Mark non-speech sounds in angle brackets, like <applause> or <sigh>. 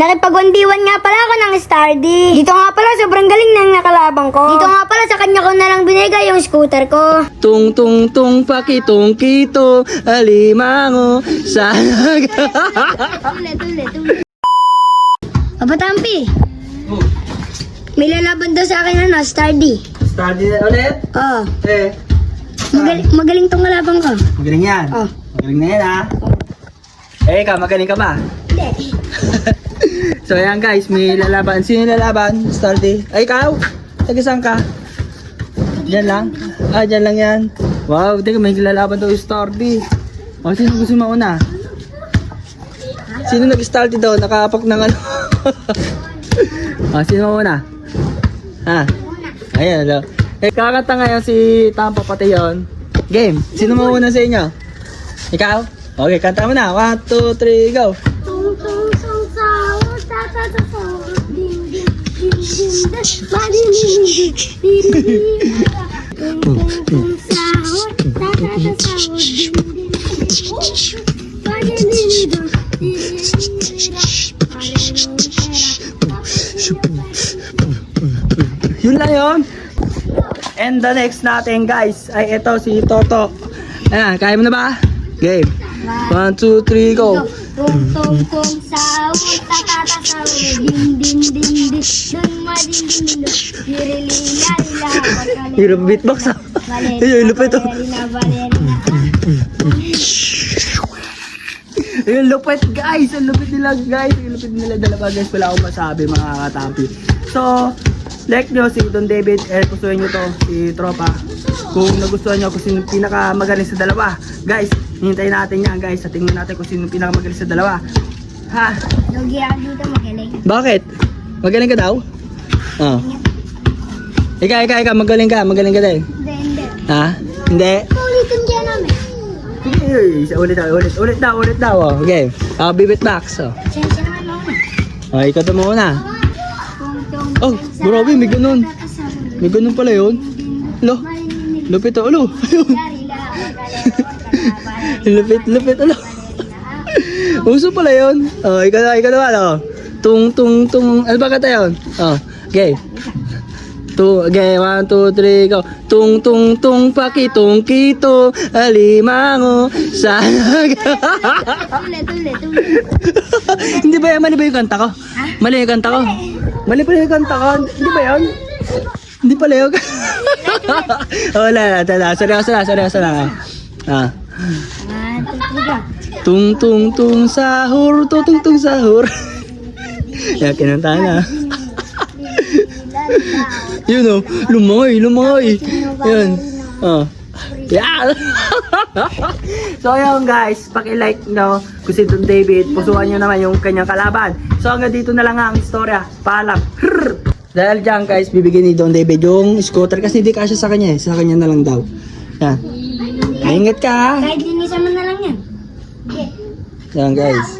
Nakipag-1v1 nga pala ako ng Stardy. Dito nga pala, sobrang galing ng nakalabang ko. Dito nga pala, sa kanya ko na lang binigay yung scooter ko. Tung tung tung pakitong kito alimango sana Ulit, <laughs> ulit, ulit. Papatampi. May lalaban daw sa akin ano, Stardy. Study ulit? Oh, Eh, magaling, magaling tong kalabang ko. magaling yan. Oh. Magaling na yan ha. Eh, ikaw, magaling ka ba? Hindi. <laughs> So ayan guys, may lalaban. Sino lalaban? Stardy. Ay, ikaw? Taga saan ka? Diyan lang? Ah, diyan lang yan. Wow, teka, may lalaban daw yung Stardy. O, sino gusto mauna? Sino nag-starty daw? Nakapak ng ano? <laughs> o, sino mauna? Ha? Ayan, hello. Eh, kakanta ngayon si Tampa pati yun. Game, sino mauna sa inyo? Ikaw? Okay, kanta mo na. One, two, three, go. Yun lang yun. And the next natin guys ay ito si Toto. Ayan, kaya mo na ba? Game. One, two, three, go. Tung tung tung sahur, ta ta ta sahur, ding ding ding ding dun mading ding ding ding Lirili la la, Hirap beatbox ah. Ayun, lupit oh. Ayun, lupit guys. Ang lupit nila guys. Ang lupit nila dalawa guys. Wala akong masabi mga katampi. So, like nyo si Don David. Eh, pusuin nyo to si Tropa. Kung nagustuhan nyo kung sino yung pinakamagaling sa dalawa. Guys, hintayin natin yan guys. Sa tingin natin kung sino yung pinakamagaling sa dalawa. Ha? Lugi ako dito magaling. Bakit? Magaling ka daw? Oo. Ikaw, ikaw, ikaw, magaling ka, magaling ka din. Hindi, hindi. Ha? Hindi? Ulitin dyan namin. Sige, ulit daw, ulit, ulit daw, ulit daw. Oh. Okay. Ah, bibit box. Oh. Sensya naman mauna. Oh, ikaw to muna. Oh, grabe, may ganun. May ganun pala yun. Lo, lupit to, ulo. <laughs> lupit, lupit, ulo. Uso pala yun. Oh, ikaw na, ikaw naman, oh. Tung, tung, tung. Ano ba kata yun? Oh, okay. Tu, okay, one, two, three, go. Tung, tung, tung, pakitong kito, alimango, sana ulit. <laughs> Hindi ba yan? Mali ba yung kanta ko? Mali yung kanta ko? Mali pala yung kanta ko? Hindi ba yun? Hindi pala yun? <laughs> wala, wala. Seryoso na, seryoso na. Ah. One, two, three, go. Tung tung tung sahur, tung tung tung sahur. <laughs> <laughs> Yan, kinanta na. Yun oh, lumangay, lumangay. Yan. Oh. Yan. <laughs> so yun guys, paki-like nyo kung si Don David, pusuan nyo naman yung kanyang kalaban. So hanggang dito na lang ang istorya. Paalam. Hrrr. Dahil dyan guys, bibigyan ni Don David yung scooter kasi hindi kasya sa kanya eh. Sa kanya na lang daw. Yan. Ingat ka. Kahit dinisan mo na lang yan. Yan guys.